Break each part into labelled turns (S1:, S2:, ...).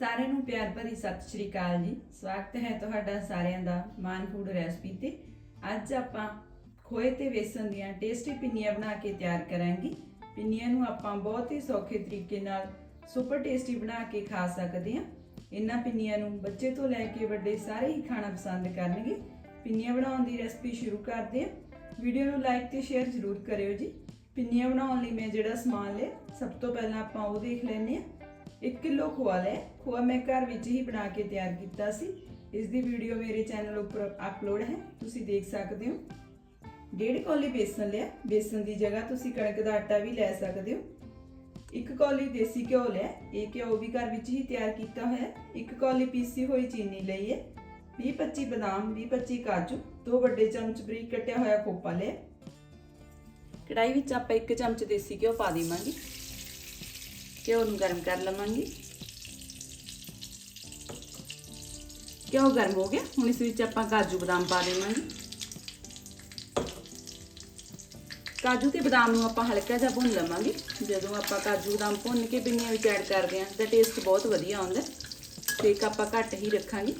S1: ਸਾਰਿਆਂ ਨੂੰ ਪਿਆਰ ਭਰੀ ਸਤਿ ਸ਼੍ਰੀ ਅਕਾਲ ਜੀ। ਸਵਾਗਤ ਹੈ ਤੁਹਾਡਾ ਸਾਰਿਆਂ ਦਾ ਮਾਨ ਫੂਡ ਰੈਸਪੀ ਤੇ। ਅੱਜ ਆਪਾਂ ਖੋਏ ਤੇ ਵੇਸਣ ਦੀਆਂ ਟੇਸਟੀ ਪਿੰਨੀਆਂ ਬਣਾ ਕੇ ਤਿਆਰ ਕਰਾਂਗੇ। ਪਿੰਨੀਆਂ ਨੂੰ ਆਪਾਂ ਬਹੁਤ ਹੀ ਸੌਖੇ ਤਰੀਕੇ ਨਾਲ ਸੁਪਰ ਟੇਸਟੀ ਬਣਾ ਕੇ ਖਾ ਸਕਦੇ ਹਾਂ। ਇਹਨਾਂ ਪਿੰਨੀਆਂ ਨੂੰ ਬੱਚੇ ਤੋਂ ਲੈ ਕੇ ਵੱਡੇ ਸਾਰੇ ਹੀ ਖਾਣਾ ਪਸੰਦ ਕਰਨਗੇ। ਪਿੰਨੀਆਂ ਬਣਾਉਣ ਦੀ ਰੈਸਪੀ ਸ਼ੁਰੂ ਕਰਦੇ ਹਾਂ। ਵੀਡੀਓ ਨੂੰ ਲਾਈਕ ਤੇ ਸ਼ੇਅਰ ਜ਼ਰੂਰ ਕਰਿਓ ਜੀ। ਪਿੰਨੀਆਂ ਬਣਾਉਣ ਲਈ ਮੈਂ ਜਿਹੜਾ ਸਮਾਨ ਲਿਆ, ਸਭ ਤੋਂ ਪਹਿਲਾਂ ਆਪਾਂ ਉਹ ਦੇਖ ਲੈਂਦੇ ਹਾਂ। 1 ਕਿਲੋ ਖੋਆ ਲਿਆ ਖੋਆ ਮੈਂ ਘਰ ਵਿੱਚ ਹੀ ਬਣਾ ਕੇ ਤਿਆਰ ਕੀਤਾ ਸੀ। ਇਸ ਦੀ ਵੀਡੀਓ ਮੇਰੇ ਚੈਨਲ ਉੱਪਰ ਅਪਲੋਡ ਹੈ। ਤੁਸੀਂ ਦੇਖ ਸਕਦੇ ਹੋ। ਡੇਢ ਕੌਲੀ ਬੇਸਨ ਲਿਆ। ਬੇਸਨ ਦੀ ਜਗ੍ਹਾ ਤੁਸੀਂ ਕਣਕ ਦਾ ਆਟਾ ਵੀ ਲੈ ਸਕਦੇ ਹੋ। ਇੱਕ ਕੌਲੀ ਦੇਸੀ ਘਿਓ ਲਿਆ। ਇਹ ਘਿਓ ਵੀ ਘਰ ਵਿੱਚ ਹੀ ਤਿਆਰ ਕੀਤਾ ਹੋਇਆ। ਹੈ ਇੱਕ ਕੌਲੀ ਪੀਸੀ ਹੋਈ ਚੀਨੀ ਲਈ ਹੈ। 20-25 ਬਦਾਮ 20-25 ਕਾਜੂ, ਦੋ ਵੱਡੇ ਚਮਚ ਬਰੀਕ ਕੱਟਿਆ ਹੋਇਆ ਖੋਪਾ ਲਿਆ। ਕੜਾਈ ਵਿੱਚ ਆਪਾਂ ਇੱਕ ਚਮਚ ਦੇਸੀ ਘਿਓ ਪਾ ਦੇਵਾਂਗੇ। ਘਿਓ ਨੂੰ ਗਰਮ ਕਰ ਲਵਾਂਗੇ। ਘਿਓ ਗਰਮ ਹੋ ਗਿਆ। ਹੁਣ ਇਸ ਵਿੱਚ ਆਪਾਂ ਕਾਜੂ ਬਦਾਮ ਪਾ ਦੇਵਾਂਗੇ। ਕਾਜੂ ਤੇ ਬਦਾਮ ਨੂੰ ਆਪਾਂ ਹਲਕਾ ਜਿਹਾ ਭੁੰਨ ਲਵਾਂਗੇ। ਜਦੋਂ ਆਪਾਂ ਕਾਜੂ ਬਦਾਮ ਭੁੰਨ ਕੇ ਪਿੰਨੀਆਂ ਵਿੱਚ ਐਡ ਕਰਦੇ ਹਾਂ, ਤਾਂ ਟੇਸਟ ਬਹੁਤ ਵਧੀਆ ਆਉਂਦਾ। ਤੇ ਇੱਕ ਆਪਾਂ ਘੱਟ ਹੀ ਰੱਖਾਂਗੇ।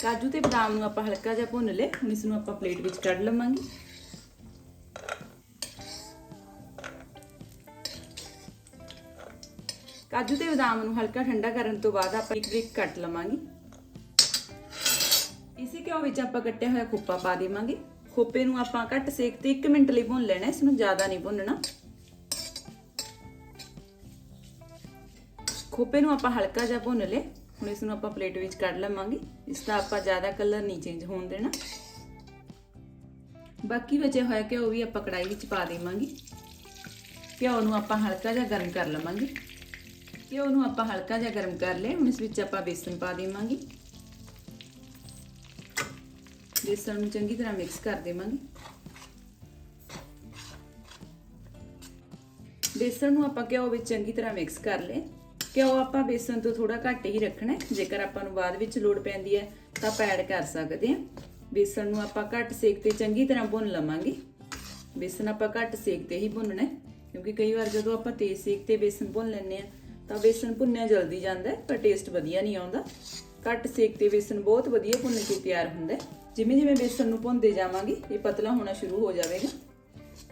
S1: ਕਾਜੂ ਤੇ ਬਦਾਮ ਨੂੰ ਆਪਾਂ ਹਲਕਾ ਜਿਹਾ ਭੁੰਨ ਲਏ। ਹੁਣ ਇਸ ਨੂੰ ਆਪਾਂ ਪਲੇਟ ਵਿੱਚ ਕੱਢ ਲਵਾਂਗੇ। ਕਾਜੂ ਤੇ ਬਦਾਮ ਨੂੰ ਹਲਕਾ ਠੰਡਾ ਕਰਨ ਤੋਂ ਬਾਅਦ ਆਪਾਂ ਇੱਕ ਇੱਕ ਕੱਟ ਲਵਾਂਗੇ। ਇਸੇ ਘਿਓ ਵਿੱਚ ਆਪਾਂ ਕੱਟਿਆ ਹੋਇਆ ਖੋਪਾ ਪਾ ਦੇਵਾਂਗੇ। ਖੋਪੇ ਨੂੰ ਆਪਾਂ ਘੱਟ ਸੇਕ ਤੇ 1 ਮਿੰਟ ਲਈ ਭੁੰਨ ਲੈਣਾ, ਇਸ ਨੂੰ ਜ਼ਿਆਦਾ ਨਹੀਂ ਭੁੰਨਣਾ। ਖੋਪੇ ਨੂੰ ਆਪਾਂ ਹਲਕਾ ਜਿਹਾ ਭੁੰਨ ਲਏ ਹੁਣ ਇਸ ਨੂੰ ਆਪਾਂ ਪਲੇਟ ਵਿੱਚ ਕੱਢ ਲਵਾਂਗੇ। ਇਸ ਦਾ ਆਪਾਂ ਜ਼ਿਆਦਾ ਕਲਰ ਨਹੀਂ ਚੇਂਜ ਹੋਣ ਦੇਣਾ। ਬਾਕੀ ਬਚਿਆ ਹੋਇਆ ਘਿਓ ਵੀ ਆਪਾਂ ਕੜਾਈ ਵਿੱਚ ਪਾ ਦੇਵਾਂਗੇ। ਘਿਓ ਨੂੰ ਆਪਾਂ ਹਲਕਾ ਜਿਹਾ ਗਰਮ ਕਰ ਲਵਾਂਗੇ। ਘਿਓ ਨੂੰ ਆਪਾਂ ਹਲਕਾ ਜਿਹਾ ਗਰਮ ਕਰ ਲਿਆ। ਹੁਣ ਇਸ ਵਿੱਚ ਆਪਾਂ ਬੇਸਨ ਪਾ ਦੇਵਾਂਗੇ। ਬੇਸਨ ਨੂੰ ਚੰਗੀ ਤਰ੍ਹਾਂ ਮਿਕਸ ਕਰ ਦੇਵਾਂਗੇ। ਬੇਸਨ ਨੂੰ ਆਪਾਂ ਘਿਓ ਵਿੱਚ ਚੰਗੀ ਤਰ੍ਹਾਂ ਮਿਕਸ ਕਰ ਲਏ ਘਿਓ ਆਪਾਂ ਬੇਸਨ ਤੋਂ ਥੋੜਾ ਘੱਟ ਹੀ ਰੱਖਣਾ ਜੇਕਰ ਆਪਾਂ ਨੂੰ ਬਾਅਦ ਵਿੱਚ ਲੋੜ ਪੈਂਦੀ ਹੈ, ਤਾਂ ਆਪਾਂ ਐਡ ਕਰ ਸਕਦੇ ਹਾਂ। ਬੇਸਨ ਨੂੰ ਆਪਾਂ ਘੱਟ ਸੇਕ ਤੇ ਚੰਗੀ ਤਰ੍ਹਾਂ ਭੁੰਨ ਲਵਾਂਗੇ। ਬੇਸਨ ਆਪਾਂ ਘੱਟ ਸੇਕ ਤੇ ਹੀ ਭੁੰਨਣਾ ਕਿਉਂਕਿ ਕਈ ਵਾਰ ਜਦੋਂ ਆਪਾਂ ਤੇਜ਼ ਸੇਕ ਤੇ ਬੇਸਨ ਭੁੰਨ ਲੈਂਦੇ ਆ ਤਾਂ ਬੇਸਣ ਭੁੰਨਿਆ ਜਲਦੀ ਜਾਂਦਾ ਪਰ ਟੇਸਟ ਵਧੀਆ ਨਹੀਂ ਆਉਂਦਾ। ਘੱਟ ਸੇਕ ਤੇ ਬੇਸਣ ਬਹੁਤ ਵਧੀਆ ਭੁੰਨ ਕੇ ਤਿਆਰ ਹੁੰਦਾ ਜਿਵੇਂ ਜਿਵੇਂ ਬੇਸਣ ਨੂੰ ਭੁੰਨਦੇ ਜਾਵਾਂਗੇ, ਇਹ ਪਤਲਾ ਹੋਣਾ ਸ਼ੁਰੂ ਹੋ ਜਾਵੇਗਾ।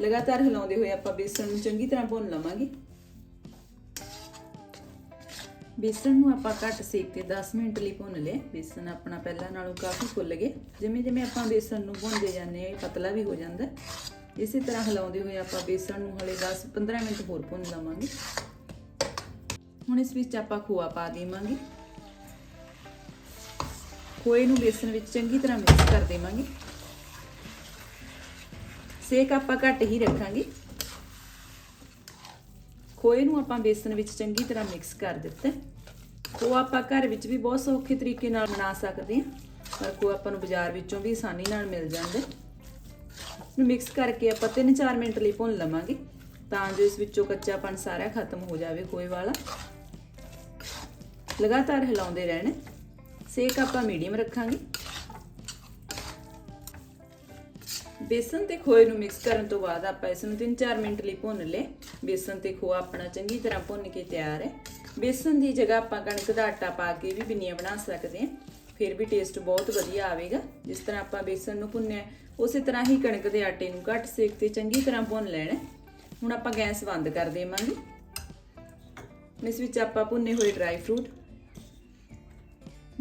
S1: ਲਗਾਤਾਰ ਹਿਲਾਉਂਦੇ ਹੋਏ ਆਪਾਂ ਬੇਸਣ ਨੂੰ ਚੰਗੀ ਤਰ੍ਹਾਂ ਭੁੰਨ ਲਵਾਂਗੇ। ਬੇਸਣ ਨੂੰ ਆਪਾਂ ਘੱਟ ਸੇਕ ਤੇ 10 ਮਿੰਟ ਲਈ ਭੁੰਨ ਲਏ ਬੇਸਣ ਆਪਣਾ ਪਹਿਲਾਂ ਨਾਲੋਂ ਕਾਫੀ ਫੁੱਲ ਗਿਆ। ਜਿਵੇਂ ਜਿਵੇਂ ਆਪਾਂ ਬੇਸਣ ਨੂੰ ਭੁੰਨਦੇ ਜਾਂਦੇ ਹਾਂ, ਇਹ ਪਤਲਾ ਵੀ ਹੋ ਜਾਂਦਾ ਇਸੇ ਤਰ੍ਹਾਂ ਹਿਲਾਉਂਦੇ ਹੋਏ ਆਪਾਂ ਬੇਸਣ ਨੂੰ ਹਲੇ 10-15 ਮਿੰਟ ਹੋਰ ਭੁੰਨ ਲਵਾਂਗੇ। ਹੁਣ ਇਸ ਵਿੱਚ ਆਪਾਂ ਖੋਆ ਪਾ ਦੇਵਾਂਗੇ। ਖੋਏ ਨੂੰ ਬੇਸਨ ਵਿੱਚ ਚੰਗੀ ਤਰ੍ਹਾਂ ਮਿਕਸ ਕਰ ਦੇਵਾਂਗੇ। ਸੇਕ ਆਪਾਂ ਘੱਟ ਹੀ ਰੱਖਾਂਗੇ। ਖੋਏ ਨੂੰ ਆਪਾਂ ਬੇਸਨ ਵਿੱਚ ਚੰਗੀ ਤਰ੍ਹਾਂ ਮਿਕਸ ਕਰ ਦਿੱਤਾ। ਖੋਆ ਆਪਾਂ ਘਰ ਵਿੱਚ ਵੀ ਬਹੁਤ ਸੌਖੇ ਤਰੀਕੇ ਨਾਲ ਬਣਾ ਸਕਦੇ ਹਾਂ। ਪਰ ਖੋਆ ਆਪਾਂ ਨੂੰ ਬਾਜ਼ਾਰ ਵਿੱਚੋਂ ਵੀ ਆਸਾਨੀ ਨਾਲ ਮਿਲ ਜਾਂਦਾ ਨੂੰ ਮਿਕਸ ਕਰਕੇ ਆਪਾਂ 3-4 ਮਿੰਟ ਲਈ ਭੁੰਨ ਲਵਾਂਗੇ। ਤਾਂ ਜੋ ਇਸ ਵਿੱਚੋਂ ਕੱਚਾਪਨ ਸਾਰਾ ਖਤਮ ਹੋ ਜਾਵੇ ਖੋਏ ਵਾਲਾ। ਲਗਾਤਾਰ ਹਿਲਾਉਂਦੇ ਰਹਿਣਾ। ਸੇਕ ਆਪਾਂ ਮੀਡੀਅਮ ਰੱਖਾਂਗੇ। ਬੇਸਨ ਤੇ ਖੋਏ ਨੂੰ ਮਿਕਸ ਕਰਨ ਤੋਂ ਬਾਅਦ ਆਪਾਂ ਇਸ ਨੂੰ 3-4 ਮਿੰਟ ਲਈ ਭੁੰਨ ਲਏ। ਬੇਸਨ ਤੇ ਖੋਆ ਆਪਣਾ ਚੰਗੀ ਤਰ੍ਹਾਂ ਭੁੰਨ ਕੇ ਤਿਆਰ ਹੈ। ਬੇਸਨ ਦੀ ਜਗ੍ਹਾ ਆਪਾਂ ਕਣਕ ਦਾ ਆਟਾ ਪਾ ਕੇ ਵੀ ਬਿੰਨੀਆਂ ਬਣਾ ਸਕਦੇ ਹਾਂ। ਫਿਰ ਵੀ ਟੇਸਟ ਬਹੁਤ ਵਧੀਆ ਆਵੇਗਾ। ਜਿਸ ਤਰ੍ਹਾਂ ਆਪਾਂ ਬੇਸਨ ਨੂੰ ਭੁੰਨਿਆ ਉਸੇ ਤਰ੍ਹਾਂ ਹੀ ਕਣਕ ਦੇ ਆਟੇ ਨੂੰ ਘੱਟ ਸੇਕ ਤੇ ਚੰਗੀ ਤਰ੍ਹਾਂ ਭੁੰਨ ਲੈਣਾ ਹੁਣ ਆਪਾਂ ਗੈਸ ਬੰਦ ਕਰ ਦੇਵਾਂਗੇ। ਇਸ ਵਿੱਚ ਆਪਾਂ ਭੁੰਨੇ ਹੋਏ ਡਰਾਈ ਫਰੂਟ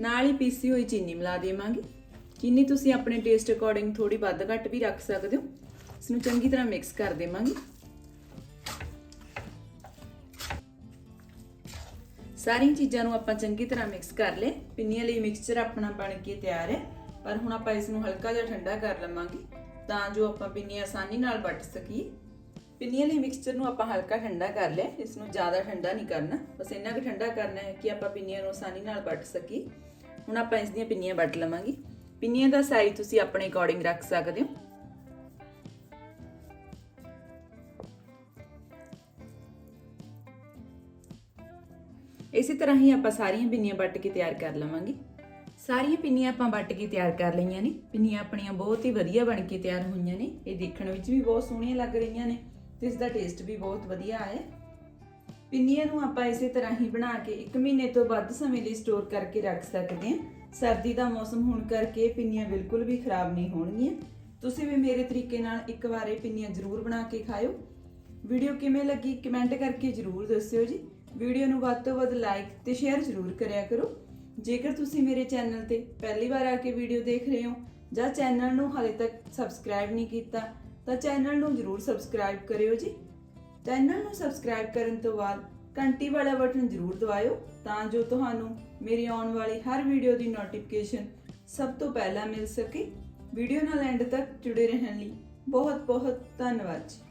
S1: ਨਾਲ ਹੀ ਪੀਸੀ ਹੋਈ ਚੀਨੀ ਮਿਲਾ ਦੇਵਾਂਗੇ। ਚੀਨੀ ਤੁਸੀਂ ਆਪਣੇ ਟੇਸਟ ਅਕੋਰਡਿੰਗ ਥੋੜੀ ਵੱਧ ਘੱਟ ਵੀ ਰੱਖ ਸਕਦੇ ਹੋ। ਇਸ ਨੂੰ ਚੰਗੀ ਤਰ੍ਹਾਂ ਮਿਕਸ ਕਰ ਦੇਵਾਂਗੇ। ਸਾਰੀਆਂ ਚੀਜ਼ਾਂ ਨੂੰ ਆਪਾਂ ਚੰਗੀ ਤਰ੍ਹਾਂ ਮਿਕਸ ਕਰ ਲਏ। ਪਿੰਨੀਆਂ ਲਈ ਮਿਕਸਚਰ ਆਪਣਾ ਬਣ ਕੇ ਤਿਆਰ ਹੈ। ਪਰ ਹੁਣ ਆਪਾਂ ਇਸ ਨੂੰ ਹਲਕਾ ਜਿਹਾ ਠੰਡਾ ਕਰ ਲਵਾਂਗੇ, ਤਾਂ ਜੋ ਆਪਾਂ ਪਿੰਨੀਆਂ ਆਸਾਨੀ ਨਾਲ ਵੱਟ ਸਕੀਏ। ਪਿੰਨੀਆਂ ਲਈ ਮਿਕਸਚਰ ਨੂੰ ਆਪਾਂ ਹਲਕਾ ਠੰਡਾ ਕਰ ਲਿਆ। ਇਸ ਨੂੰ ਜ਼ਿਆਦਾ ਠੰਡਾ ਨਹੀਂ ਕਰਨਾ। ਬਸ ਇੰਨਾ ਕੁ ਠੰਡਾ ਕਰਨਾ ਹੈ ਕਿ ਆਪਾਂ ਪਿੰਨੀਆਂ ਨੂੰ ਆਸਾਨੀ ਨਾਲ ਵੱਟ ਸਕੀਏ। ਹੁਣ ਆਪਾਂ ਇਸ ਦੀਆਂ ਪਿੰਨੀਆਂ ਵੱਟ ਲਵਾਂਗੇ। ਪਿੰਨੀਆਂ ਦਾ ਸਾਈਜ਼ ਤੁਸੀਂ ਆਪਣੇ ਅਕੋਰਡਿੰਗ ਰੱਖ ਸਕਦੇ ਹੋ। ਇਸੇ ਤਰ੍ਹਾਂ ਹੀ ਆਪਾਂ ਸਾਰੀਆਂ ਪਿੰਨੀਆਂ ਵੱਟ ਕੇ ਤਿਆਰ ਕਰ ਲਵਾਂਗੇ। ਸਾਰੀਆਂ ਪਿੰਨੀਆਂ ਆਪਾਂ ਵੱਟ ਕੇ ਤਿਆਰ ਕਰ ਲਈਆਂ ਨੇ। ਪਿੰਨੀਆਂ ਆਪਣੀਆਂ ਬਹੁਤ ਹੀ ਵਧੀਆ ਬਣ ਕੇ ਤਿਆਰ ਹੋਈਆਂ ਨੇ। ਇਹ ਦੇਖਣ ਵਿੱਚ ਵੀ ਬਹੁਤ ਸੋਹਣੀਆਂ ਲੱਗ ਰਹੀਆਂ ਨੇ ਤੇ ਇਸ ਦਾ ਟੇਸਟ ਵੀ ਬਹੁਤ ਵਧੀਆ ਆਇਆ ਪਿੰਨੀਆਂ ਨੂੰ ਆਪਾਂ ਇਸੇ ਤਰ੍ਹਾਂ ਹੀ ਬਣਾ ਕੇ 1 ਮਹੀਨੇ ਤੋਂ ਵੱਧ ਸਮੇਂ ਲਈ ਸਟੋਰ ਕਰਕੇ ਰੱਖ ਸਕਦੇ ਹਾਂ। ਸਰਦੀ ਦਾ ਮੌਸਮ ਹੋਣ ਕਰਕੇ ਪਿੰਨੀਆਂ ਬਿਲਕੁਲ ਵੀ ਖਰਾਬ ਨਹੀਂ ਹੋਣਗੀਆਂ। ਤੁਸੀਂ ਵੀ ਮੇਰੇ ਤਰੀਕੇ ਨਾਲ ਇੱਕ ਵਾਰ ਇਹ ਪਿੰਨੀਆਂ ਜ਼ਰੂਰ ਬਣਾ ਕੇ ਖਾਓ ਵੀਡੀਓ ਕਿਵੇਂ ਲੱਗੀ ਕਮੈਂਟ ਕਰਕੇ ਜ਼ਰੂਰ ਦੱਸਿਓ ਜੀ। ਵੀਡੀਓ ਨੂੰ ਵੱਧ ਤੋਂ ਵੱਧ ਲਾਈਕ ਤੇ ਸ਼ੇਅਰ ਜ਼ਰੂਰ ਕਰਿਆ ਕਰੋ। ਜੇਕਰ ਤੁਸੀਂ ਮੇਰੇ ਚੈਨਲ ਤੇ ਪਹਿਲੀ ਵਾਰ ਆ ਕੇ ਵੀਡੀਓ ਦੇਖ ਰਹੇ ਹੋ ਜਾਂ ਚੈਨਲ ਨੂੰ ਹਾਲੇ ਤੱਕ ਸਬਸਕ੍ਰਾਈਬ ਨਹੀਂ ਕੀਤਾ, ਤਾਂ ਚੈਨਲ ਨੂੰ ਜ਼ਰੂਰ ਸਬਸਕ੍ਰਾਈਬ ਕਰਿਓ ਜੀ। ਚੈਨਲ ਨੂੰ ਸਬਸਕ੍ਰਾਈਬ ਕਰਨ ਤੋਂ ਬਾਅਦ ਘੰਟੀ ਵਾਲਾ ਬਟਨ ਜ਼ਰੂਰ ਦਬਾਇਓ, ਤਾਂ ਜੋ ਤੁਹਾਨੂੰ ਮੇਰੀ ਆਉਣ ਵਾਲੀ ਹਰ ਵੀਡੀਓ ਦੀ ਨੋਟੀਫਿਕੇਸ਼ਨ ਸਭ ਤੋਂ ਪਹਿਲਾਂ ਮਿਲ ਸਕੇ। ਵੀਡੀਓ ਨਾਲ ਐਂਡ ਤੱਕ ਜੁੜੇ ਰਹਿਣ ਲਈ ਬਹੁਤ ਬਹੁਤ ਧੰਨਵਾਦ ਜੀ।